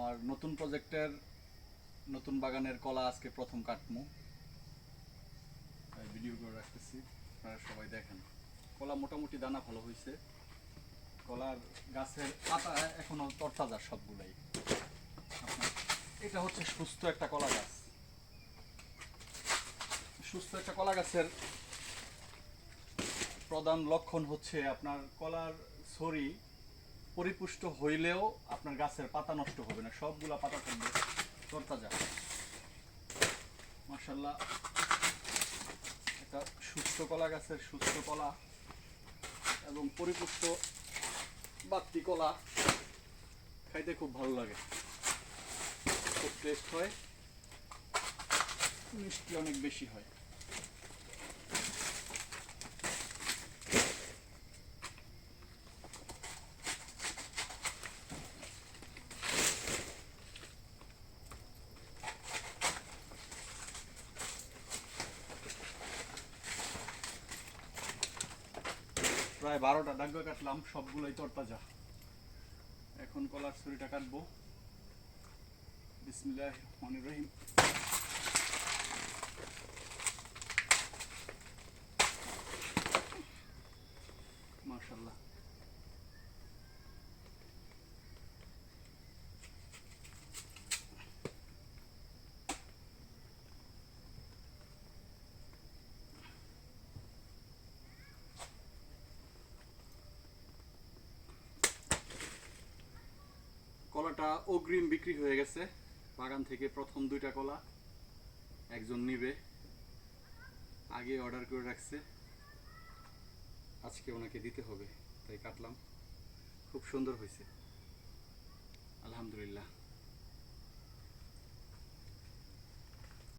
আমার নতুন প্রজেক্টের নতুন বাগানের কলা আজকে প্রথম কাটমু। ভিডিও করে রাখতেছি, আপনারা সবাই দেখেন। কলা মোটামুটি দানা ভালো হয়েছে। কলার গাছের পাতা এখনও তরতাজা সবগুলাই। এটা হচ্ছে সুস্থ একটা কলা গাছ। সুস্থ একটা কলা গাছের প্রধান লক্ষণ হচ্ছে আপনার কলার ছড়ি পরিপুষ্ট হইলেও আপনার গাছের পাতা নষ্ট হবে না। সবগুলা পাতা থাকবে, তরতাজা। মার্শাল্লাহ একটা সুস্থ কলা গাছের সুস্থ কলা এবং পরিপুষ্ট বাত্তি কলা খাইতে খুব ভালো লাগে। খুব টেস্ট হয়। মিষ্টি অনেক বেশি হয়। প্রায় বারোটা ডাকবে কাটলাম সবগুলোই তরতাজা। এখন কলার ছুরিটা কাটবো। বিসমিল্লাহ রহমানির রহিম। অগ্রিম বিক্রি হয়ে গেছে। বাগান থেকে প্রথম দুইটা কলা একজন নিবে। আগে অর্ডার করে রাখছে। আজকে ওনাকে দিতে হবে, তাই কাটলাম। খুব সুন্দর হয়েছে। আলহামদুলিল্লাহ।